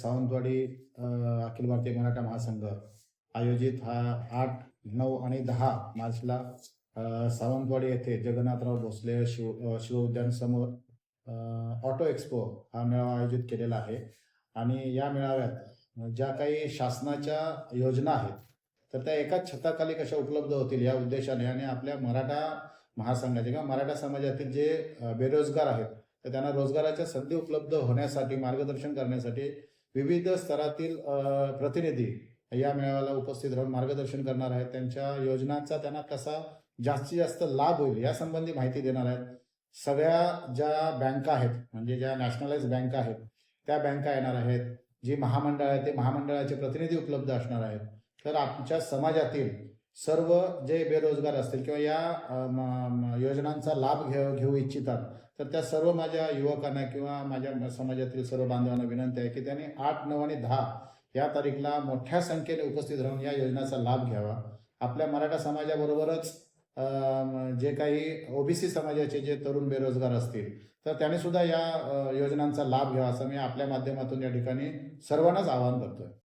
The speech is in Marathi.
सावंतवाडी अखिल भारतीय मराठा महासंघ आयोजित हा आठ नऊ आणि दहा मार्चला सावंतवाडी येथे जगन्नाथराव भोसले शिव अ, शिवउद्यान समोर ऑटो एक्सपो हा मेळावा आयोजित केलेला आहे. आणि या मेळाव्यात ज्या काही शासनाच्या योजना आहेत तर त्या एकाच छताखाली कशा उपलब्ध होतील या उद्देशाने आणि आपल्या मराठा महासंघाचे किंवा मराठा समाजातील जे बेरोजगार आहेत तर त्यांना रोजगाराच्या संधी उपलब्ध होण्यासाठी मार्गदर्शन करण्यासाठी विविध स्तरातील प्रतिनिधी या मेळाव्याला उपस्थित राहून मार्गदर्शन करणार आहेत. त्यांच्या योजनांचा त्यांना कसा जास्तीत जास्त लाभ होईल यासंबंधी माहिती देणार आहेत. सगळ्या ज्या बँका आहेत म्हणजे ज्या नॅशनलाइज बँका आहेत त्या बँका येणार आहेत. जी महामंडळ आहे ते महामंडळाचे प्रतिनिधी उपलब्ध असणार आहेत. तर आमच्या समाजातील सर्व जे बेरोजगार असतील किंवा या योजनांचा लाभ घेऊ घेऊ इच्छितात तर त्या सर्व माझ्या युवकांना किंवा माझ्या समाजातील सर्व बांधवांना विनंती आहे की त्यांनी आठ नऊ आणि दहा या तारीखला मोठ्या संख्येने उपस्थित राहून या योजनेचा लाभ घ्यावा. आपल्या मराठा समाजाबरोबरच जे काही ओबीसी समाजाचे जे तरुण बेरोजगार असतील तर त्यांनी सुद्धा या योजनांचा लाभ घ्यावा असं मी आपल्या माध्यमातून या ठिकाणी सर्वांनाच आवाहन करतोय.